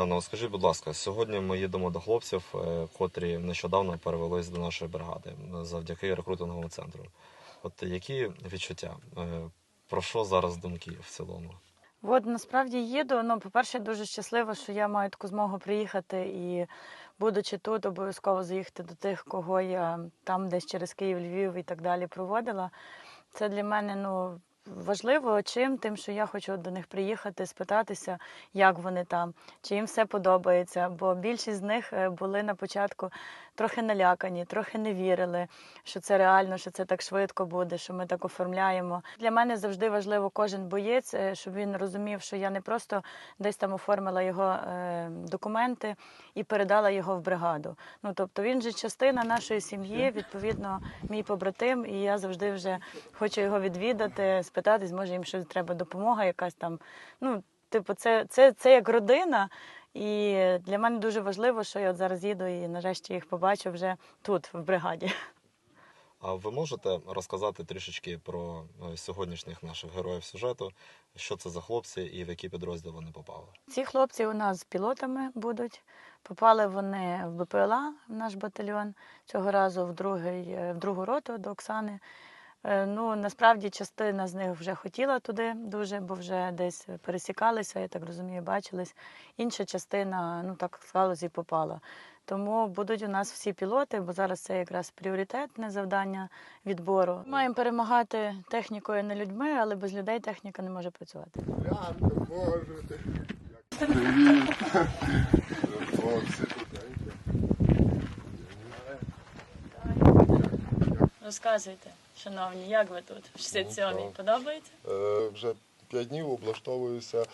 Рано, скажіть, будь ласка, сьогодні ми їдемо до хлопців, е, котрі нещодавно перевелись до нашої бригади е, завдяки рекрутинговому центру. От які відчуття? Е, Про що зараз думки в цілому? От насправді їду. Ну, по-перше, дуже щаслива, що я маю таку змогу приїхати і, будучи тут, обов'язково заїхати до тих, кого я там десь через Київ, Львів і так далі проводила. Це для мене ну, важливо чим, тим, що я хочу до них приїхати, спитатися, як вони там, чи їм все подобається. Бо більшість з них е, були на початку трохи налякані, трохи не вірили, що це реально, що це так швидко буде, що ми так оформляємо. Для мене завжди важливо кожен боєць, е, щоб він розумів, що я не просто десь там оформила його е, документи і передала його в бригаду. Ну тобто він же частина нашої сім'ї, відповідно, мій побратим, і я завжди вже хочу його відвідати, спитатись, може їм щось треба допомога, якась там. Ну, типу, це, це, це як родина. І для мене дуже важливо, що я от зараз їду і нарешті їх побачу вже тут, в бригаді. А ви можете розказати трішечки про е, сьогоднішніх наших героїв сюжету, що це за хлопці і в які підрозділи вони попали? Ці хлопці у нас пілотами будуть. Попали вони в БПЛА, в наш батальйон, цього разу в, другий, е, в другу роту до Оксани. Е, Ну, насправді частина з них вже хотіла туди дуже, бо вже десь пересікалися, я так розумію, бачились. Інша частина, ну так склалось і попала. Тому будуть у нас всі пілоти, бо зараз це якраз пріоритетне завдання відбору. Маємо перемагати технікою, не людьми, але без людей техніка не може працювати. Розказуйте, шановні, як ви тут? В 67-й Ну, подобається? Е, Вже п'ять днів облаштовуюся.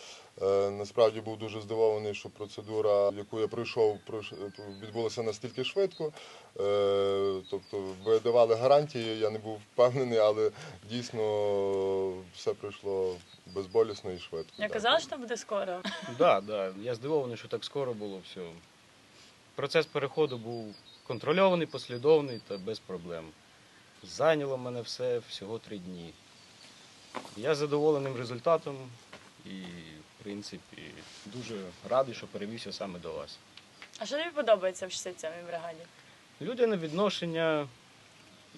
Е, Насправді був дуже здивований, що процедура, яку я пройшов, пройш- відбулася настільки швидко. Е, Тобто ви давали гарантії, я не був впевнений, але дійсно все пройшло безболісно і швидко. Я казала, що буде скоро. Да, да. Я здивований, що так скоро було все. Процес переходу був контрольований, послідовний та без проблем. Зайняло мене все всього три дні. Я задоволеним результатом і, в принципі, дуже радий, що перевівся саме до вас. А що тобі подобається в 67-й бригаді? Людяне відношення,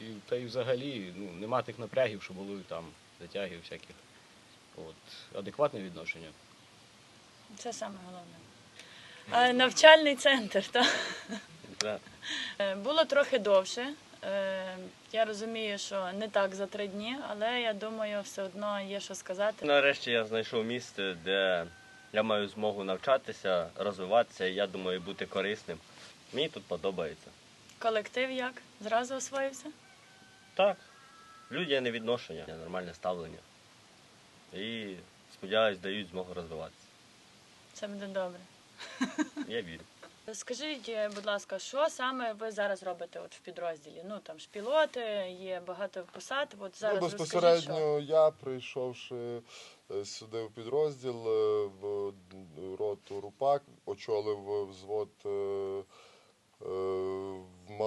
і, та й взагалі ну, нема тих напрягів, що були там, затягів всяких. От, адекватне відношення. Це саме головне. А, навчальний центр, так? Да. Е, Було трохи довше. Е, Я розумію, що не так за три дні, але я думаю, все одно є що сказати. Нарешті я знайшов місце, де я маю змогу навчатися, розвиватися, і я думаю, бути корисним. Мені тут подобається. Колектив як? Зразу освоївся? Так, людяне відношення, нормальне ставлення. І сподіваюсь, дають змогу розвиватися. Це буде добре. Я вірю. Скажіть, е, будь ласка, що саме ви зараз робите от в підрозділі? Ну там ж пілоти, є багато посад. От зараз ну, розкажіть, безпосередньо я, прийшовши е, сюди в підрозділ е, в роту РУПАК, очолив взвод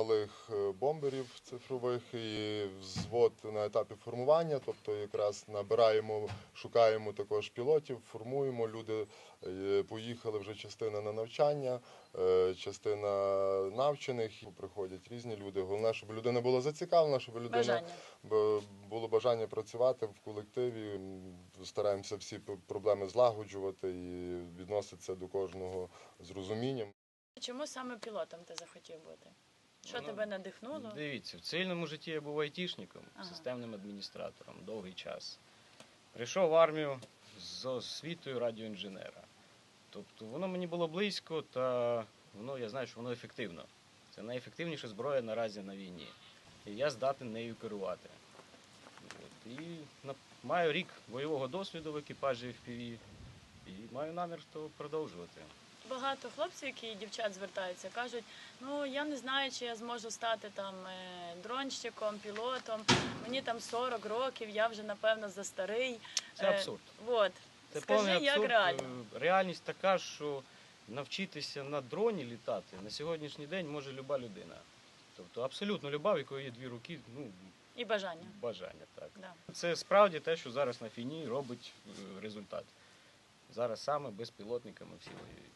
малих е, бомберів цифрових і взвод на етапі формування, тобто якраз набираємо, шукаємо також пілотів, формуємо. Люди е, поїхали вже частина на навчання, е, частина навчених. Приходять різні люди. Головне, щоб людина була зацікавлена, щоб людина бажання. Було бажання працювати в колективі. Стараємося всі проблеми злагоджувати і відноситися до кожного з розумінням. Чому саме пілотом ти захотів бути? Що Ну, тебе надихнуло? Дивіться, в цивільному житті я був айтішником, Ага. системним адміністратором довгий час. Прийшов в армію з освітою радіоінженера. Тобто воно мені було близько, та воно, я знаю, що воно ефективно. Це найефективніша зброя наразі на війні. І я здатен нею керувати. От. І на- маю рік бойового досвіду в екіпажі FPV і маю намір то продовжувати. Багато хлопців, які і дівчат звертаються, кажуть: ну я не знаю, чи я зможу стати там е, дронщиком, пілотом. Мені там 40 років, я вже напевно за старий. Це Е, абсурд. От. Це Скажи, повний як абсурд. реально? Е, Реальність така, що навчитися на дроні літати на сьогоднішній день може люба людина. Тобто абсолютно люба, в якої є дві руки, ну, І бажання. бажання. Так. Да. Це справді те, що зараз на фіні робить результат. Зараз саме безпілотниками всі воюють.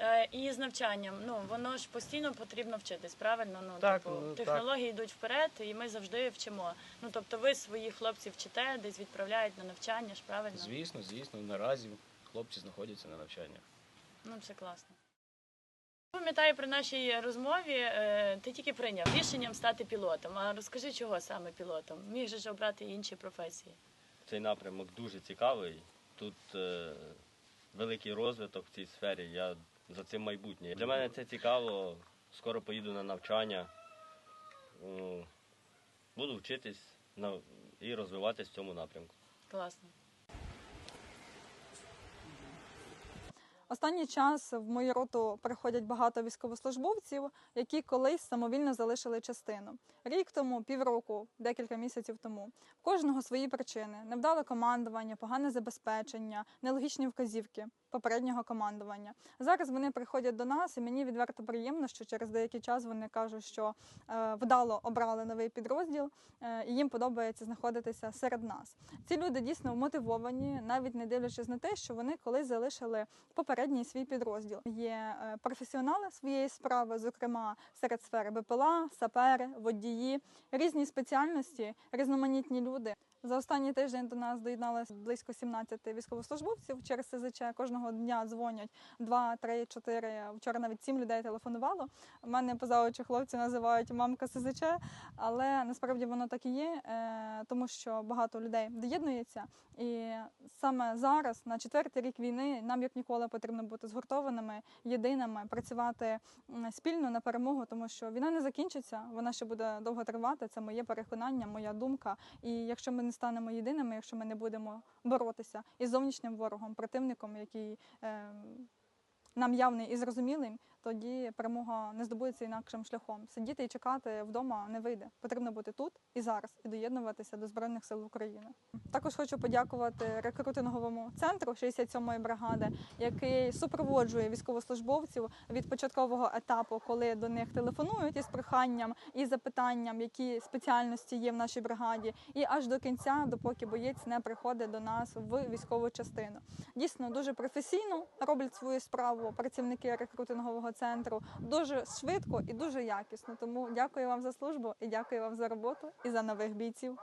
Е, І з навчанням, ну воно ж постійно потрібно вчитись, правильно? Ну Так, типу, ну, так. технології йдуть вперед, і ми завжди вчимо. Ну тобто, ви своїх хлопців вчите, десь відправляють на навчання ж, правильно? Звісно, звісно, наразі хлопці знаходяться на навчаннях. Ну це класно. Пам'ятаю при нашій розмові, е, ти тільки прийняв рішенням стати пілотом. А розкажи, чого саме пілотом? Міг же ж обрати інші професії. Цей напрямок дуже цікавий. Тут е, великий розвиток в цій сфері. Я за цим майбутнє. Для мене це цікаво. Скоро поїду на навчання. Буду вчитись і розвиватись в цьому напрямку. Класно. Останній час в мою роту приходять багато військовослужбовців, які колись самовільно залишили частину. Рік тому, півроку, декілька місяців тому. В кожного свої причини: невдале командування, погане забезпечення, нелогічні вказівки попереднього командування. Зараз вони приходять до нас, і мені відверто приємно, що через деякий час вони кажуть, що е, вдало обрали новий підрозділ, е, і їм подобається знаходитися серед нас. Ці люди дійсно вмотивовані, навіть не дивлячись на те, що вони колись залишили попередній свій підрозділ. Є е, професіонали своєї справи, зокрема серед сфери БПЛА, сапери, водії, різні спеціальності, різноманітні люди. За останній тиждень до нас доєдналося близько 17 військовослужбовців через СЗЧ. Кожного дня дзвонять 2, 3, 4. Вчора навіть 7 людей телефонувало. Мене поза очі хлопці називають мамка СЗЧ, але насправді воно так і є, е, тому що багато людей доєднується. І саме зараз, на четвертий рік війни, нам як ніколи потрібно бути згуртованими, єдиними, працювати спільно на перемогу, тому що війна не закінчиться, вона ще буде довго тривати. Це моє переконання, моя думка. І якщо ми не станемо єдиними, якщо ми не будемо боротися із зовнішнім ворогом, противником, який е, нам явний і зрозумілий, тоді перемога не здобудеться інакшим шляхом. Сидіти і чекати вдома не вийде. Потрібно бути тут і зараз і доєднуватися до Збройних сил України. Також хочу подякувати рекрутинговому центру 67-ї бригади, який супроводжує військовослужбовців від початкового етапу, коли до них телефонують із проханням і запитанням, які спеціальності є в нашій бригаді, і аж до кінця, допоки боєць не приходить до нас в військову частину. Дійсно дуже професійно роблять свою справу працівники рекрутингового центру дуже швидко і дуже якісно. Тому дякую вам за службу і дякую вам за роботу і за нових бійців.